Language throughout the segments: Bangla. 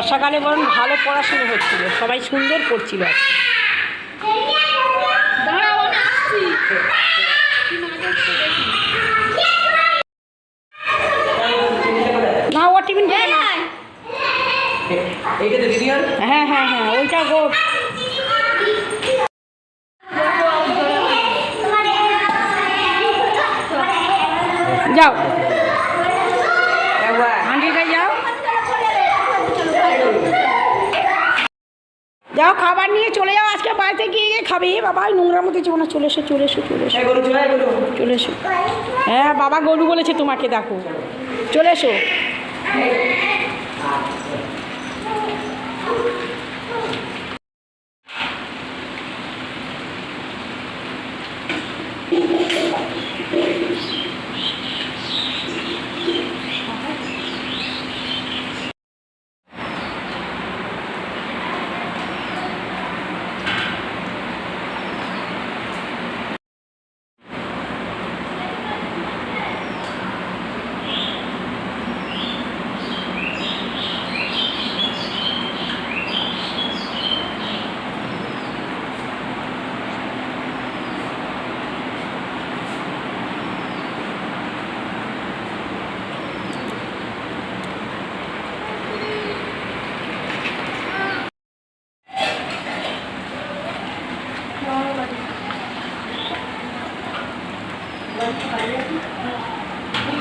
বর্ষাকালে বরং ভালো পড়াশুনো হচ্ছিল সবাই সুন্দর পড়ছিল না ও টিফিন দিদিয়ার হ্যাঁ। হ্যাঁ হ্যাঁ ওইটা গো যাও। কাছে যাও। যাও খাবার নিয়ে চলে যাও আজকে বাড়িতে গিয়ে গিয়ে খাবে। বাবা ওই নোংরার মধ্যে না চলে এসো চলে এসো চলে এসো। চলে চলে এসো। হ্যাঁ বাবা গরু বলেছে তোমাকে দেখো। চলে এসো।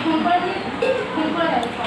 공부를 공부를 해서